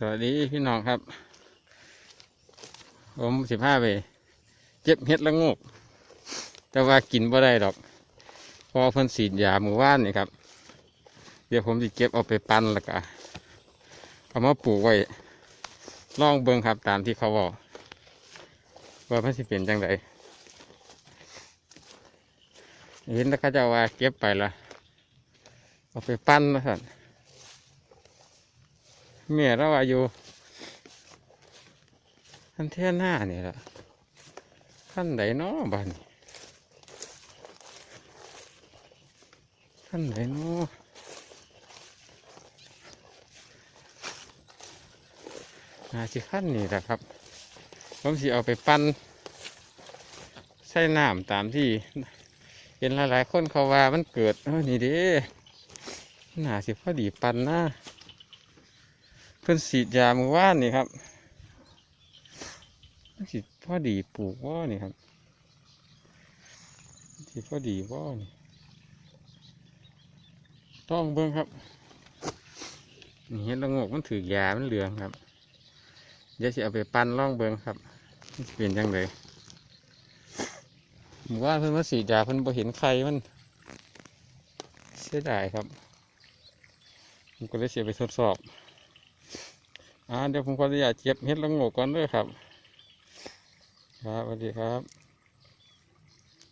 สวัสดีพี่น้องครับ ผมสิบห้าไปเจ็บเห็ดละงก แต่ว่ากินบ่ได้ดอก พอเพิ่นสีดยาหมือว่านนี่ครับ เดี๋ยวผมจะเก็บเอาไปปั้นแล้วก็เอามาปลูกไว้ลองเบิ่งครับตามที่เขาบอกว่ามันสิเป็นจังไดเห็นแล้วเขาจะว่าเก็บไปละเอาไปปั้นนะท่น เมียเราอายุขั้นเท่ยหน้านี่ละขั้นไหนน้อบ้านขั้นไหนน้ออาสิขั้นนี่แหละครับ ผมสิเอาไปปั้นใส่น้ำตามที่เห็นหลายๆคนเขาว่ามันเกิดเออนี่เด้น่าสิพอดีปั้นน้าเพิ่นฉีดยามือว่านนี่ครับสิพ่อดีปลูกว่านี่ครับสิพอดีว่านี่ต้องเบิ่งครับนี่เห็นละงกมันถือยามันเหลืองครับเดี๋ยวสิเอาไปปั้นล่องเบิ่งครับมันสิเป็นยังไงหมู่ว่านเพิ่นมาฉีดยาเพิ่นบ่เห็นใครมันเสียดายครับผมก็เลยเสียไปทดสอบ อ่าเดี๋ยวผมขออนุญาตเก็บเห็ดละโงกก่อนเด้วยครับ ครับสวัสดีครับ